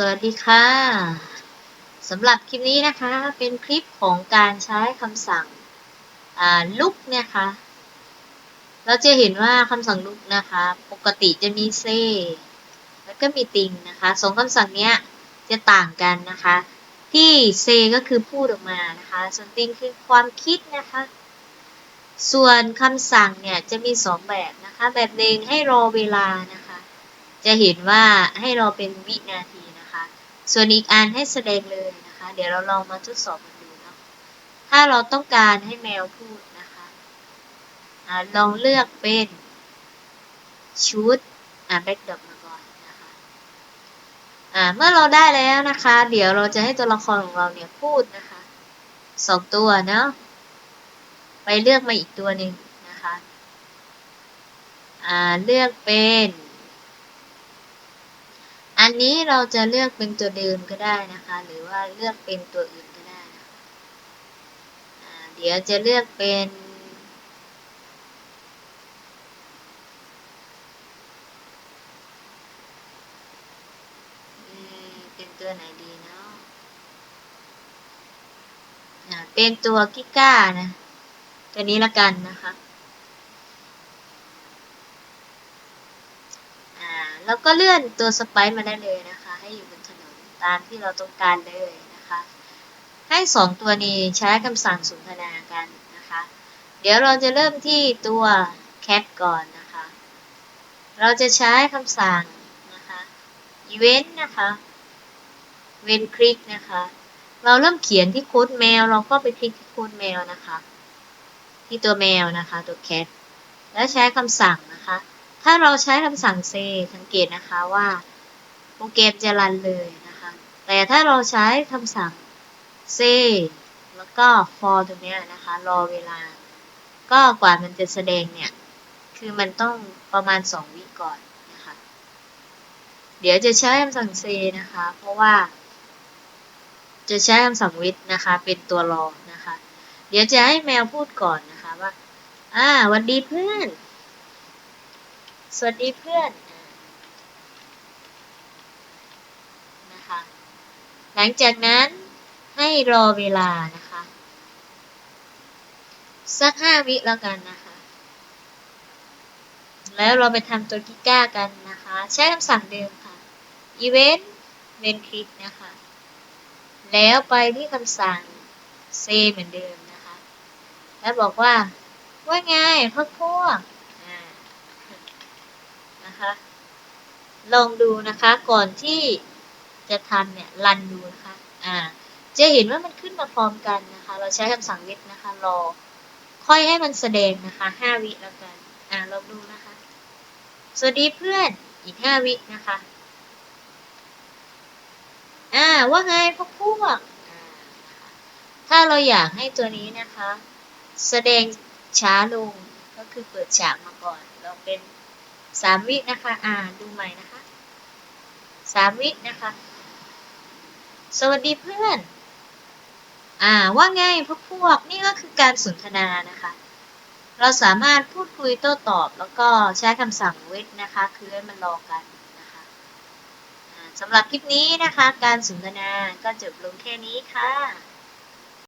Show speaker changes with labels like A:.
A: สวัสดีค่ะสำหรับคลิปนี้นะคะเป็นคลิปของการใช้คำสั่งลุกเนี่ยค่ะเราจะเห็นว่าคำสั่งลุกนะคะ ปกติจะมีเซแล้วก็มีติงนะคะสองคำสั่งเนี้ยจะต่างกันนะคะ ที่เซก็คือพูดออกมานะคะ ส่วนติงคือความคิดนะคะ ส่วนคำสั่งเนี่ยจะมีสองแบบนะคะ แบบหนึ่งให้รอเวลานะคะ จะเห็นว่าให้รอเป็นวินาที ส่วนอีกอันให้แสดงเลยนะคะ เดี๋ยวเราลองมาทดสอบกันดูเนาะถ้าเราต้องการให้แมวพูดนะคะอลองเลือกเป็นชุดอ่าแบ็กดอปมาก่อนนะคะอ่าเมื่อเราได้แล้วนะคะ เดี๋ยวเราจะให้ตัวละครของเราเนี่ยพูดนะคะสองตัวเนาะไปเลือกมาอีกตัวหนึ่งนะคะอ่าเลือกเป็น อันนี้เราจะเลือกเป็นตัวเดิมก็ได้นะคะ หรือว่าเลือกเป็นตัวอื่นก็ได้นะะเดี๋ยวจะเลือกเป็นเป็นตัวไหนดีเนาะเป็นตัวกิก้านะ ตัวนี้ละกันนะคะ อ่า แล้วก็เลื่อนตัวสไปซ์มาได้เลยนะคะ ให้อยู่บนถนนตามที่เราต้องการเลยนะคะ ให้สองตัวนี้ใช้คำสั่งสนทนากันนะคะ เดี๋ยวเราจะเริ่มที่ตัว cat ก่อนนะคะ เราจะใช้คำสั่งนะคะ event นะคะ when click นะคะ เราเริ่มเขียนที่โค้ดแมว เราก็ไปคลิกที่โค้ดแมวนะคะ ที่ตัวแมวนะคะ ตัว cat แล้วใช้คำสั่งนะคะ ถ้าเราใช้คำสั่ง say สังเกตนะคะว่าโปรแกรมจะรันเลยนะคะ แต่ถ้าเราใช้คำสั่ง say แล้วก็ for ตรงนี้นะคะ รอเวลา ก็กว่ามันจะแสดงเนี่ย คือมันต้องประมาณ 2 วิก่อนนะคะ เดี๋ยวจะใช้คำสั่ง say นะคะ เพราะว่า จะใช้คำสั่ง with นะคะ เป็นตัวรอนะคะ เดี๋ยวจะให้แมวพูดก่อนนะคะว่า อ่าวันดีเพื่อน สวัสดีเพื่อนนะคะ หลังจากนั้นให้รอเวลานะคะ สักห้าวิแล้วกันนะคะ แล้วเราไปทำตัวกิก้ากันนะคะ ใช้คำสั่งเดิมค่ะ event เว้นคลิกนะคะ แล้วไปที่คำสั่ง say เหมือนเดิมนะคะ แล้วบอกว่าว่าไงพวกพวก นะคะ ลองดูนะคะก่อนที่จะทำเนี่ยรันดูนะคะอ่าจะเห็นว่ามันขึ้นมาพร้อมกันนะคะ เราใช้คำสั่งเวทนะคะรอ ค่อยให้มันแสดงนะคะห้าวิแล้วกันอ่าลองดูนะคะ สวัสดีเพื่อนอีกห้าวินะคะอ่าว่าไงพวกพวกถ้าเราอยากให้ตัวนี้นะคะ แสดงช้าลงก็คือเปิดฉากมาก่อน เราเป็น สามวินะคะ อ่าดูใหม่นะคะสามวินะคะ สวัสดีเพื่อน อ่าว่าไงพวกพวกนี่ก็คือการสนทนานะคะ เราสามารถพูดคุยโต้ตอบ แล้วก็ใช้คำสั่งเวทนะคะ คือให้มันรอกันนะคะสำหรับคลิปนี้นะคะ การสนทนาก็จบลงแค่นี้ค่ะ